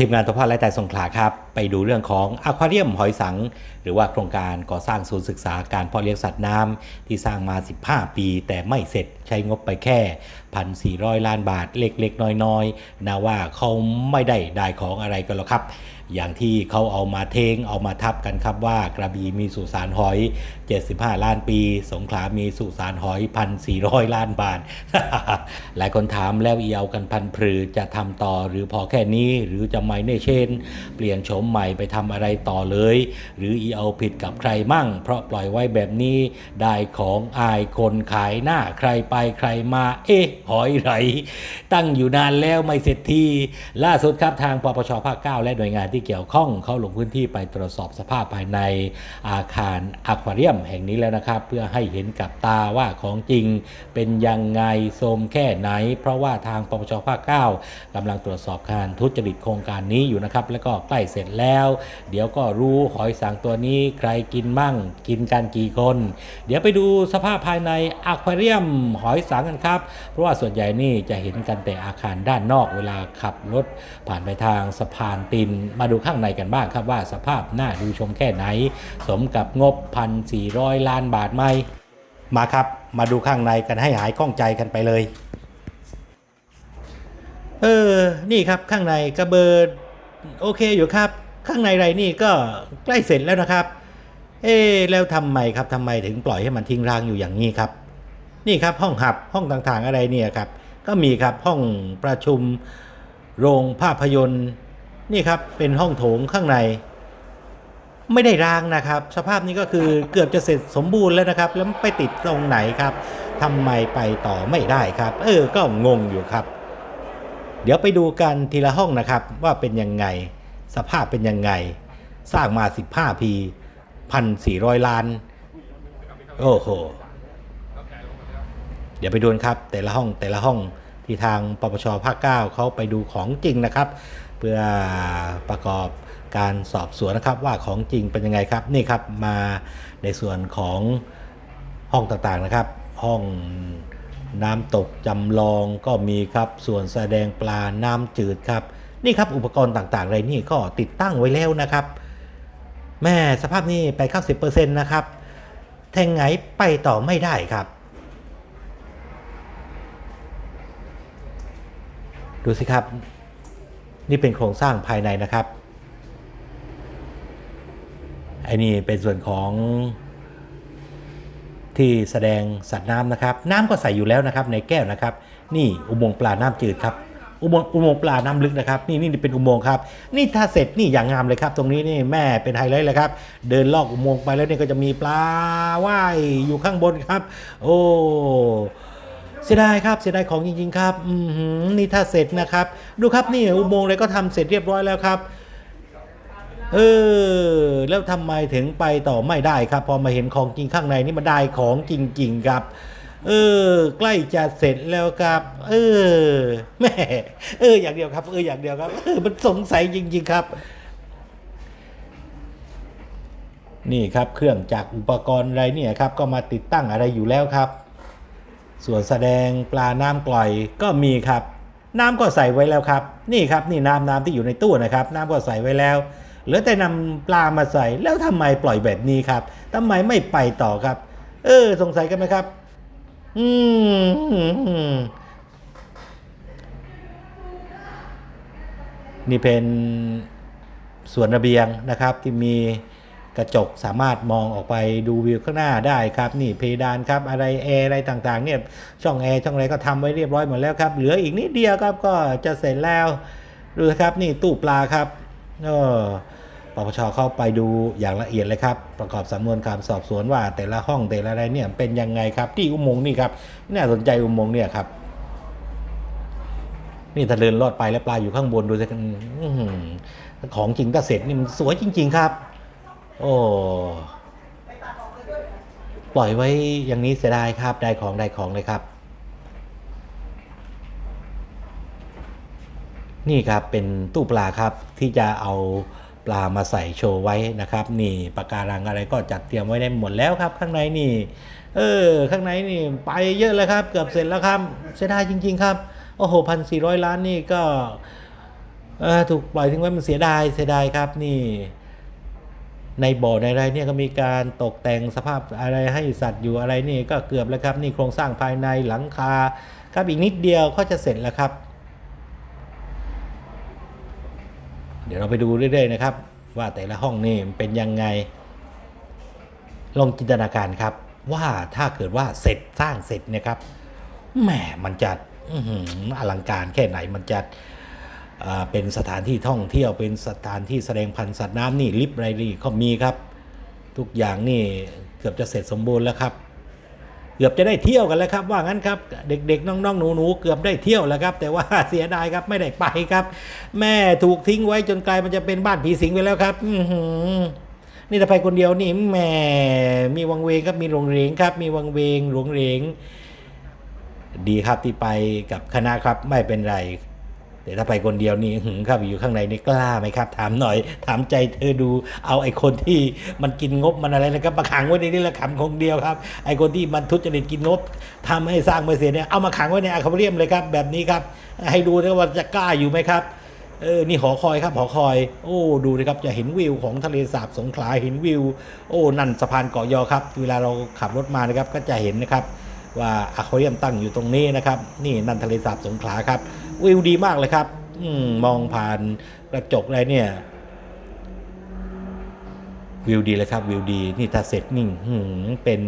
ทีมงานทพและแต่สงขลาครับ ไปดูเรื่องของอควาเรียมหอยสัง หรือว่าโครงการก่อสร้างศูนย์ศึกษาการเพาะเลี้ยงสัตว์น้ำที่สร้างมา 15 ปี แต่ไม่เสร็จใช้งบไปแค่ 1,400 ล้านบาทเล็กๆ น้อยๆนะว่าเขาไม่ได้ได้ของอะไรกันหรอกครับ อย่างที่เขาเอามาเทงเอามาทับกันครับว่ากระบี่มีสุสานหอย 75 ล้านปี สงขลามีสุสานหอย1,400ล้านบาทหลายคนถามแล้วอีเอากันพันพรือจะทำต่อหรือพอแค่นี้หรือจะไม่เนเช่น เปลี่ยนโฉมใหม่ไปทำอะไรต่อเลย หรืออีเอาผิดกับใครมั่ง เพราะปล่อยไว้แบบนี้ได้ของอายคนขายหน้าใครไปใครมา เอ๊ะหอยไหลตั้งอยู่นานแล้วไม่เสร็จทีล่าสุดครับทางปปชภาค9และหน่วยงานที่เกี่ยวข้องเข้าลงพื้นที่ไปตรวจสอบสภาพภายในอาคารอะควาเรียมแห่งนี้แล้วนะครับ เพื่อให้เห็นกับตาว่าของจริงเป็นยังไงโทมแค่ไหน เพราะว่าทางปปชภาค9กำลังตรวจสอบการทุจริตโครงการนี้อยู่นะครับ แล้วก็ใกล้เสร็จแล้ว เดี๋ยวก็รู้หอยสังตัวนี้ใครกินมั่ง กินกันกี่คน เดี๋ยวไปดูสภาพภายในอะควาเรียมหอยสังกันครับ เพราะว่าส่วนใหญ่นี่จะเห็นกันแต่อาคารด้านนอกเวลาขับรถผ่านไปทางสะพานตินมาดูข้างในกันบ้างครับว่าสภาพน่าดูชมแค่ไหน สมกับงบ 1,400 ล้านบาทไหมมาครับ มาดูข้างในกันให้หายข้องใจกันไปเลย เออ นี่ครับข้างในกระเบิดโอเคอยู่ครับ ข้างในไรนี่ก็ใกล้เสร็จแล้วนะครับ เอ๊แล้วทำไมครับทำไมถึงปล่อยให้มันทิ้งร้างอยู่อย่างนี้ครับ นี่ครับห้องหับห้องต่างๆอะไรเนี่ยครับ ก็มีครับห้องประชุมโรงภาพยนตร์ นี่ครับเป็นห้องโถงข้างใน ไม่ได้ร้างนะครับ สภาพนี้ก็คือเกือบจะเสร็จสมบูรณ์แล้วนะครับ แล้วไปติดตรงไหนครับทำไมไปต่อไม่ได้ครับ เออก็งงอยู่ครับ เดี๋ยวไปดูกันทีละห้องนะครับ ว่าเป็นยังไง สภาพเป็นยังไง สร้างมา 15 ปีพันสี่ร้อยล้าน โอ้โหเดี๋ยวไปดูกันครับ แต่ละห้องแต่ละห้องที่ทางปปชภาค9เขาไปดูของจริงนะครับ เพื่อประกอบการสอบสวนนะครับว่าของจริงเป็นยังไงครับนี่ครับมาในส่วนของห้องต่างๆนะครับ ห้องน้ำตกจำลองก็มีครับ ส่วนแสดงปลาน้ำจืดครับ นี่ครับอุปกรณ์ต่างๆอะไรนี่ก็ติดตั้งไว้แล้วนะครับ แม่สภาพนี้ไป90%นะครับ แทงไงไปต่อไม่ได้ครับ ดูสิครับ นี่เป็นโครงสร้างภายในนะครับไอ้นี่เป็นส่วนของที่แสดงสัตว์น้ำนะครับ น้ำก็ใส่อยู่แล้วนะครับ ในแก้วนะครับ นี่อุโมงค์ปลาน้ำจืดครับอุโมงค์อุโมงค์ปลาน้ำลึกนะครับนี่นี่เป็นอุโมงค์ครับ นี่ถ้าเสร็จนี่อย่างงามเลยครับ ตรงนี้นี่แม่เป็นไฮไลท์เลยครับ เดินลอกอุโมงค์ไปแล้วนี่ก็จะมีปลาว่ายอยู่ข้างบนครับ โอ้ เสียดายครับเสียดายของจริงๆครับอือหือนี่ถ้าเสร็จนะครับ ดูครับนี่อุโมงค์เลยก็ทำเสร็จเรียบร้อยแล้วครับเออแล้วทำไมถึงไปต่อไม่ได้ครับ พอมาเห็นของจริงข้างในนี่มันได้ของจริงๆครับเออใกล้จะเสร็จแล้วครับ เออแม่เอออย่างเดียวครับ เอออย่างเดียวครับเออมันสงสัยจริง ๆครับ นี่ครับเครื่องจักรอุปกรณ์อะไรเนี่ยครับ ก็มาติดตั้งอะไรอยู่แล้วครับ ส่วนแสดงปลาน้ำกล่อยก็มีครับ น้ำก็ใส่ไว้แล้วครับ นี่ครับนี่น้ำน้ำที่อยู่ในตู้นะครับ น้ำก็ใส่ไว้แล้วเหลือแต่นำปลามาใส่แล้วทำไมปล่อยแบบนี้ครับทำไมไม่ไปต่อครับ เออ สงสัยกันไหมครับ อืมนี่เป็นส่วนระเบียงนะครับที่มี กระจกสามารถมองออกไปดูวิวข้างหน้าได้ครับนี่เพดานครับอะไรแอร์อะไรต่างๆเนี่ยช่องแอร์ช่องอะไรก็ทำไว้เรียบร้อยหมดแล้วครับเหลืออีกนิดเดียวครับก็จะเสร็จแล้วดูนะครับนี่ตู้ปลาครับเออปปชเข้าไปดูอย่างละเอียดเลยครับ ประกอบสำนวนการสอบสวนว่า แต่ละห้องแต่ละอะไรเนี่ยเป็นยังไงครับ ที่อุโมงค์นี่ครับน่าสนใจอุโมงค์เนี่ยครับ นี่ถ้าเดินลอดไปแล้วปลาอยู่ข้างบนดูสิของจริงก็เสร็จนี่มันสวยจริง ๆ ครับ โอ้ปล่อยไว้อย่างนี้เสียดายครับ ได้ของได้ของเลยครับ นี่ครับเป็นตู้ปลาครับที่จะเอาปลามาใส่โชว์ไว้นะครับ นี่ปากการังอะไรก็จัดเตรียมไว้ได้หมดแล้วครับ ข้างในนี่ เออ ข้างในนี่ไปเยอะเลยครับ เกือบเสร็จแล้วครับเสียดายจริง ๆ ครับโอ้โหพันสี่ร้อยล้านนี่ก็เออถูกปล่อยทิ้งไว้มันเสียดายเสียดายครับนี่ ในบ่อในไรเนี่ยก็มีการตกแต่งสภาพอะไรให้สัตว์อยู่อะไรนี่ก็เกือบแล้วครับนี่โครงสร้างภายในหลังคาครับอีกนิดเดียวก็จะเสร็จแล้วครับ เดี๋ยวเราไปดูเรื่อยๆนะครับ ว่าแต่ละห้องนี่เป็นยังไง ลองจินตนาการครับ ว่าถ้าเกิดว่าเสร็จสร้างเสร็จเนะครับแหมมันจะอลังการแค่ไหนมันจะ เป็นสถานที่ท่องเที่ยวเป็นสถานที่แสดงพันธุ์สัตว์น้ำนี่ลิฟไรนี่เขามีครับ ทุกอย่างนี่เกือบจะเสร็จสมบูรณ์แล้วครับ เกือบจะได้เที่ยวกันแล้วครับ ว่างั้นครับ เด็กๆ น้องๆหนูๆเกือบได้เที่ยวแล้วครับ แต่ว่าเสียดายครับไม่ได้ไปครับ แม่ถูกทิ้งไว้จนกลายมันจะเป็นบ้านผีสิงไปแล้วครับ อืนี่ถ้าไปคนเดียวนี่แหม่มีวังเวงครับมีหลงเหรงครับ มีวังเวงหลงเหรงดีครับที่ไปกับคณะครับไม่เป็นไร แต่ถ้าไปคนเดียวนี่หึงครับอยู่ข้างในนี่กล้าไหมครับ ถามหน่อย ถามใจเธอดู เอาไอ้คนที่มันกินงบมันอะไรนะครับมาขังไว้ในนี่แหละขังคงเดียวครับ ไอ้คนที่มันทุจริตกินงบทำให้สร้างไม่เสร็จเนี่ยเอามาขังไว้ในอะคาเรียมเลยครับ แบบนี้ครับ ให้ดูนะว่าจะกล้าอยู่ไหมครับเออ นี่หอคอยครับหอคอย โอ้ ดูนะครับ จะเห็นวิวของทะเลสาบสงขลา เห็นวิว โอ้ นั่นสะพานเกาะยอครับ เวลาเราขับรถมานะครับ ก็จะเห็นนะครับ ว่าอะคาเรียมตั้งอยู่ตรงนี้นะครับ นี่นั่นทะเลสาบสงขลาครับ วิวดีมากเลยครับอมมองผ่านกระจกอะไรเนี่ย วิวดีเลยครับ วิวดีนี่ถ้าเสร็จนี่หืมเป็น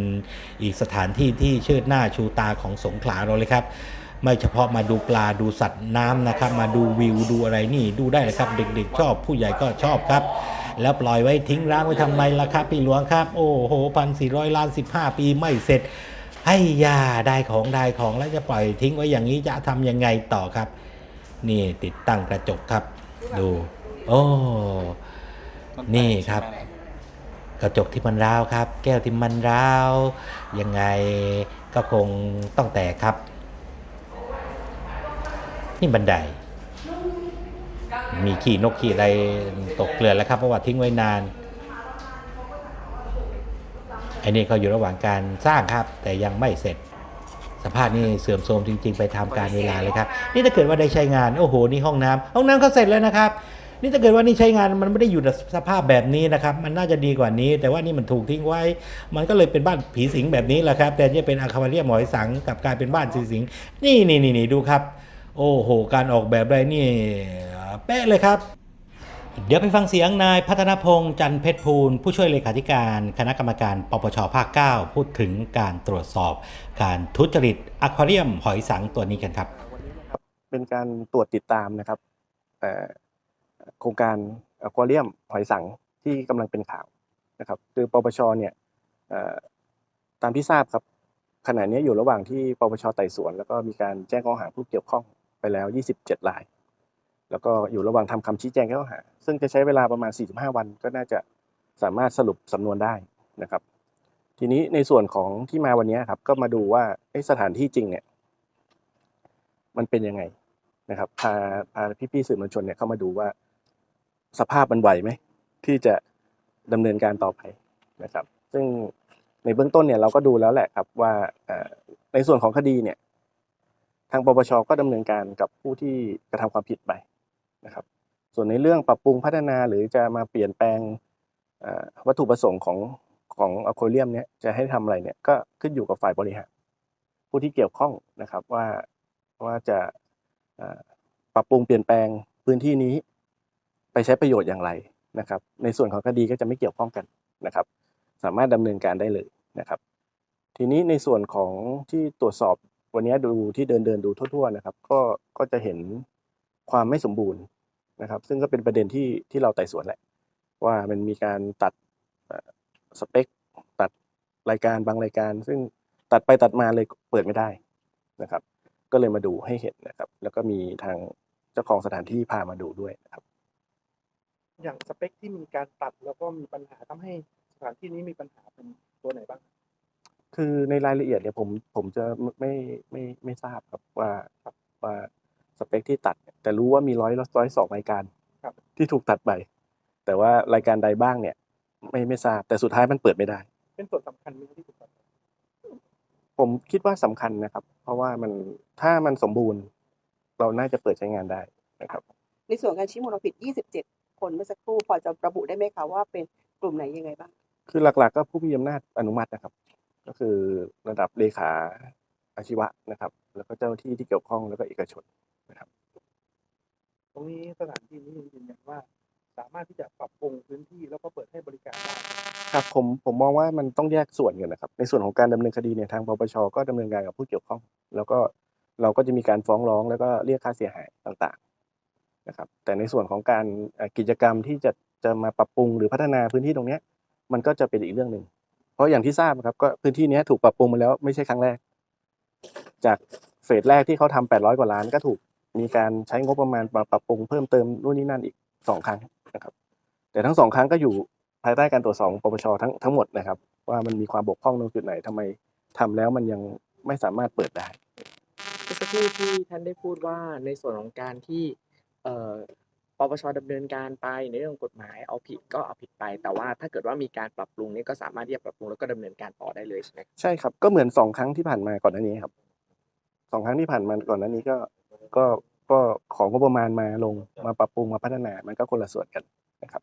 อีกสถานที่ที่เชิดหน้าชูตาของสงขลาเราเลยครับ ไม่เฉพาะมาดูปลาดูสัตว์น้ำนะครับ มาดูวิวดูอะไรนี่ดูได้เลยครับ เด็กๆ ชอบผู้ใหญ่ก็ชอบครับแล้วปล่อยไว้ทิ้งร้างไว้ทำไมล่ะครับพี่หลวงครับ โอ้โหพันสี่ร้อยล้านสิบห้าปีไม่เสร็จ ให้ยาได้ของได้ของแล้วจะปล่อยทิ้งไว้อย่างนี้จะทำยังไงต่อครับ นี่ติดตั้งกระจกครับ ดู โอ้นี่ครับ กระจกที่มันร้าวครับ แก้วที่มันร้าวยังไงก็คงต้องแตกครับ นี่บันได มีขี้นกขี้อะไรตกเกลือนแล้วครับเพราะว่าทิ้งไว้นาน ไอ้นี่ก็อยู่ระหว่างการสร้างครับ แต่ยังไม่เสร็จ สภาพนี่เสื่อมโทรมจริง ๆ ไปตามการเวลาเลยครับ นี่ถ้าเกิดว่าได้ใช้งานโอ้โหนี่ห้องน้ำห้องน้ำเขาเสร็จแล้วนะครับนี่ถ้าเกิดว่านี่ใช้งานมันไม่ได้อยู่ในสภาพแบบนี้นะครับ มันน่าจะดีกว่านี้ แต่ว่านี่มันถูกทิ้งไว้ มันก็เลยเป็นบ้านผีสิงแบบนี้แหละครับแต่จะเป็นอาคาเรียมหมอยสังกับกลายเป็นบ้านสีสิงนี่นี่นี่นี่ดูครับ โอ้โห การออกแบบได้นี่เป๊ะเลยครับ เดี๋ยวไปฟังเสียงนายพัฒนพงษ์จันเพชรภูล ผู้ช่วยเลขาธิการคณะกรรมการปปชภาค 9 พูดถึงการตรวจสอบ การทุจริตอควาเรียมหอยสังตัวนี้กันครับ เป็นการตรวจติดตามนะครับโครงการอควาเรียมหอยสังที่กำลังเป็นข่าวนะครับคือปปชเนี่ยตามที่ทราบครับขณะนี้อยู่ระหว่างที่ปปชไต่สวน แล้วก็มีการแจ้งข้อหาผู้เกี่ยวข้องไปแล้ว 27ราย แล้วก็อยู่ระหว่างทำคำชี้แจงข้อหา ซึ่งจะใช้เวลาประมาณ 45 วันก็น่าจะสามารถสรุปสำนวนได้นะครับ ทีนี้ในส่วนของที่มาวันนี้ครับ ก็มาดูว่าสถานที่จริงเนี่ย มันเป็นยังไงนะครับพาพาพี่ๆสื่อมวลชนเนี่ยเข้ามาดูว่าสภาพมันไหวไหมที่จะดำเนินการต่อไปนะครับ ซึ่งในเบื้องต้นเนี่ยเราก็ดูแล้วแหละครับว่าในส่วนของคดีเนี่ย ทางปปชก็ดำเนินการกับผู้ที่กระทำความผิดไป นะครับ ส่วนในเรื่องปรับปรุงพัฒนาหรือจะมาเปลี่ยนแปลงวัตถุประสงค์ของของอะควาเรียมเนี่ยจะให้ทำอะไรเนี่ยก็ขึ้นอยู่กับฝ่ายบริหารผู้ที่เกี่ยวข้องนะครับว่าว่าจะปรับปรุงเปลี่ยนแปลงพื้นที่นี้ ไปใช้ประโยชน์อย่างไรนะครับ ในส่วนของคดีก็จะไม่เกี่ยวข้องกันนะครับ สามารถดำเนินการได้เลยนะครับ ทีนี้ในส่วนของที่ตรวจสอบวันนี้ดูที่เดินเดินดูทั่วๆนะครับ ก็ก็จะเห็น ความไม่สมบูรณ์นะครับ ซึ่งก็เป็นประเด็นที่ที่เราไต่สวนแหละ ว่ามันมีการตัดเอ่อสเปค ตัดรายการบางรายการ ซึ่งตัดไปตัดมาเลยเปิดไม่ได้นะครับ ก็เลยมาดูให้เห็นนะครับ แล้วก็มีทางเจ้าของสถานที่พามาดูด้วยนะครับ อย่างสเปคที่มีการตัดแล้วก็มีปัญหาทำให้สถานที่นี้มีปัญหาเป็นตัวไหนบ้าง คือในรายละเอียดเนี่ยผมผมจะไม่ไม่ไม่ทราบครับว่าว่า สเปคที่ตัดเนี่ยแต่รู้ว่ามีร้อยร้อยสองรายการครับที่ถูกตัดไป แต่ว่ารายการใดบ้างเนี่ย ไม่ไม่ทราบแต่สุดท้ายมันเปิดไม่ได้ เป็นส่วนสำคัญไหมที่ถูกตัดผมคิดว่าสำคัญนะครับ เพราะว่ามันถ้ามันสมบูรณ์ เราน่าจะเปิดใช้งานได้นะครับ ในส่วนการชี้มูลความผิด 27 คนเมื่อสักครู่พอจะระบุได้ไหมคะว่าเป็นกลุ่มไหนยังไงบ้าง คือหลักๆ ก็ผู้มีอำนาจอนุมัตินะครับ ก็คือระดับเลขาอาชีวะนะครับ แล้วก็เจ้าหน้าที่ที่เกี่ยวข้องแล้วก็เอกชนนะค รับตรงนี้สถานที่นี้ยืนยันว่า สามารถที่จะปรับปรุงพื้นที่แล้วก็เปิดให้บริการได้ครับผมผมมองว่ามันต้องแยกส่วนกันนะครับ ในส่วนของการดำเนินคดีเนี่ยทางปปชก็ดำเนินการกับผู้เกี่ยวข้อง แล้วก็เราก็จะมีการฟ้องร้องแล้วก็เรียกค่าเสียหายต่างๆนะครับ แต่ในส่วนของการเอ่อกิจกรรมที่จะจะมาปรับปรุงหรือพัฒนาพื้นที่ตรงเนี้ยมันก็จะเป็นอีกเรื่องหนึ่งเพราะอย่างที่ทราบนะครับก็พื้นที่เนี้ยถูกปรับปรุงมาแล้วไม่ใช่ครั้งแรก จากเฟสแรกที่เขาทำ800 กว่าล้านก็ถูก มีการใช้งบประมาณมาปรับปรุงเพิ่มเติมนู่นนี่นั่นอีกสองครั้งนะครับ แต่ทั้งสองครั้งก็อยู่ภายใต้การตรวจสอบของปปชทั้งทั้งหมดนะครับ ว่ามันมีความบกพร่องตรงจุดไหนทำไมทำแล้วมันยังไม่สามารถเปิดได้เมื่อสักครู่ที่ท่านได้พูดว่าในส่วนของการที่เอ่อปปชดำเนินการไปในเรื่องกฎหมายเอาผิดก็เอาผิดไป แต่ว่าถ้าเกิดว่ามีการปรับปรุงเนี่ยก็สามารถที่จะปรับปรุงแล้วก็ดำเนินการต่อได้เลยใช่ไหมครับใช่ครับก็เหมือนสองครั้งที่ผ่านมาก่อนหน้านี้ครับสองครั้งที่ผ่านมาก่อนหน้านี้ก็ ก็ก็ของงบประมาณมาลงมาปรับปรุงมาพัฒนามันก็คนละส่วนกันนะครับ